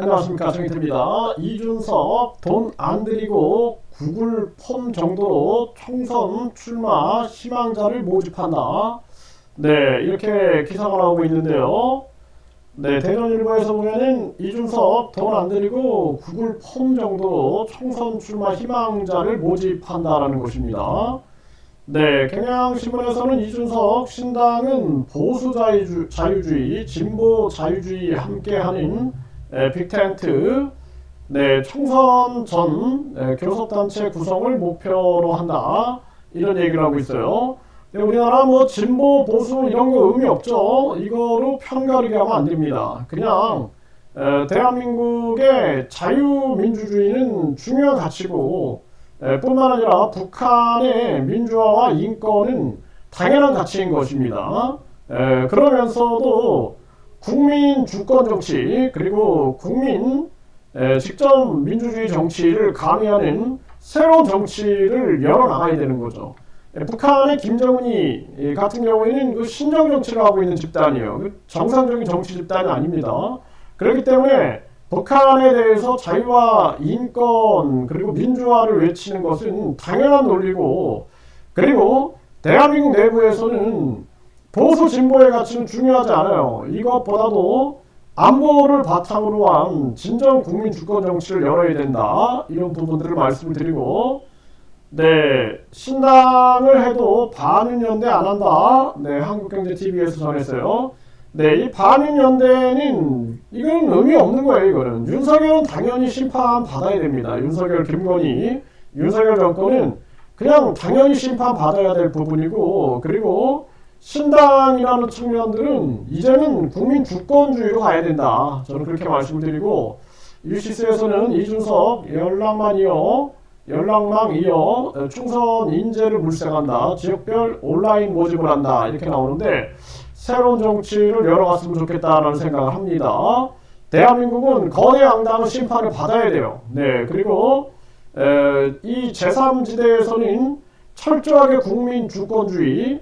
안녕하십니까 정희태입니다. 이준석 돈 안 들이고 구글 폼 정도로 총선 출마 희망자를 모집한다. 네 이렇게 기사가 나오고 있는데요. 네 대전일보에서 보면은 이준석 돈 안 들이고 구글 폼 정도로 총선 출마 희망자를 모집한다라는 것입니다. 네, 경향신문에서는 이준석 신당은 보수 자유주, 자유주의, 진보 자유주의 함께하는 에, 빅텐트, 네, 총선 전 에, 교섭단체 구성을 목표로 한다 이런 얘기를 하고 있어요. 네, 우리나라 뭐 진보 보수 이런 거 의미 없죠. 이거로 편가르게 하면 안 됩니다. 그냥 에, 대한민국의 자유민주주의는 중요한 가치고 에, 뿐만 아니라 북한의 민주화와 인권은 당연한 가치인 것입니다. 에, 그러면서도 국민 주권 정치 그리고 국민 에, 직접 민주주의 정치를 가미하는 새로운 정치를 열어나가야 되는 거죠. 에, 북한의 김정은이 같은 경우에는 그 신정 정치를 하고 있는 집단이에요. 그 정상적인 정치 집단이 아닙니다. 그렇기 때문에 북한에 대해서 자유와 인권 그리고 민주화를 외치는 것은 당연한 논리고 그리고 대한민국 내부에서는 보수 진보의 가치는 중요하지 않아요. 이것보다도 안보를 바탕으로 한 진정 국민 주권 정치를 열어야 된다. 이런 부분들을 말씀을 드리고 네 신당을 해도 반윤연대 안 한다. 네 한국경제TV에서 전했어요. 네, 이 반민연대는 이건 의미 없는 거예요. 이거는 윤석열은 당연히 심판 받아야 됩니다. 윤석열, 김건희, 윤석열 정권은 그냥 당연히 심판 받아야 될 부분이고 그리고 신당이라는 측면들은 이제는 국민 주권주의로 가야 된다. 저는 그렇게 말씀드리고 유시스에서는 이준석 연락만 이어 연락망 이어 충선 인재를 물색한다. 지역별 온라인 모집을 한다. 이렇게 나오는데 새로운 정치를 열어갔으면 좋겠다라는 생각을 합니다. 대한민국은 거대 양당은 심판을 받아야 돼요. 네, 그리고 에, 이 제3지대에서는 철저하게 국민 주권주의, 에,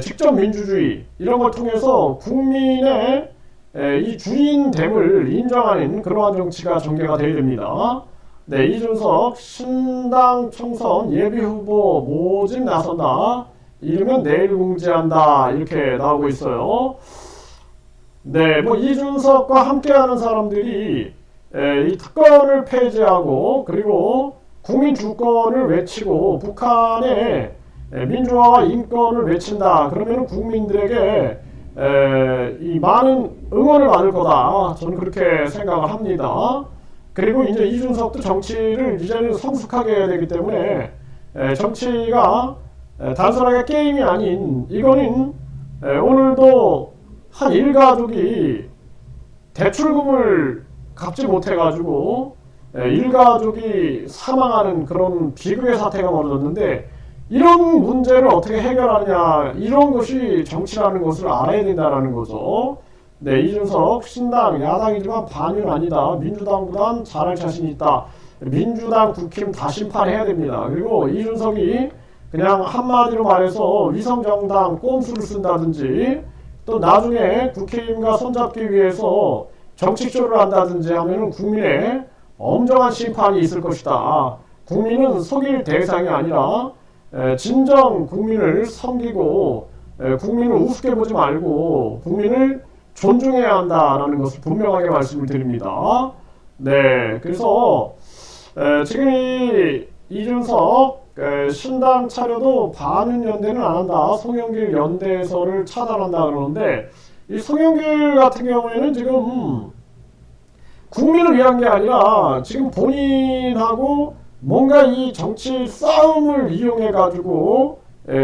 직접 민주주의 이런 걸 통해서 국민의 에, 이 주인됨을 인정하는 그러한 정치가 전개가 되어야 됩니다. 네, 이준석 신당 총선 예비 후보 모집 나선다. 이러면 내일 공지한다 이렇게 나오고 있어요. 네, 뭐 이준석과 함께하는 사람들이 에, 이 특권을 폐지하고 그리고 국민 주권을 외치고 북한의 민주화와 인권을 외친다. 그러면 국민들에게 에, 이 많은 응원을 받을 거다. 저는 그렇게 생각을 합니다. 그리고 이제 이준석도 정치를 이제는 성숙하게 해야 되기 때문에 에, 정치가 단순하게 게임이 아닌 이거는 오늘도 한 일가족이 대출금을 갚지 못해가지고 일가족이 사망하는 그런 비극의 사태가 벌어졌는데 이런 문제를 어떻게 해결하느냐 이런 것이 정치라는 것을 알아야 된다는 거죠. 네, 이준석 신당 야당이지만 반은 아니다. 민주당보단 잘할 자신이 있다. 민주당 국힘 다 심판 해야 됩니다. 그리고 이준석이 그냥 한마디로 말해서 위성정당 꼼수를 쓴다든지 또 나중에 국회의원과 손잡기 위해서 정치쇼를 한다든지 하면 국민의 엄정한 심판이 있을 것이다. 국민은 속일 대상이 아니라 진정 국민을 섬기고 국민을 우습게 보지 말고 국민을 존중해야 한다라는 것을 분명하게 말씀을 드립니다. 네, 그래서 지금 이 이준석 신당 차려도 반은 연대는 안 한다. 송영길 연대에서를 차단한다 그러는데 이 송영길 같은 경우에는 지금 국민을 위한 게 아니라 지금 본인하고 뭔가 이 정치 싸움을 이용해 가지고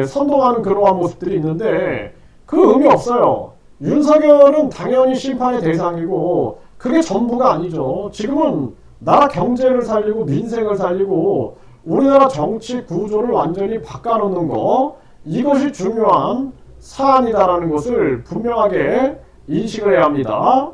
선동하는 그러한 모습들이 있는데 그 의미 없어요. 윤석열은 당연히 심판의 대상이고 그게 전부가 아니죠. 지금은 나라 경제를 살리고 민생을 살리고 우리나라 정치 구조를 완전히 바꿔놓는 거 이것이 중요한 사안이다라는 것을 분명하게 인식을 해야 합니다.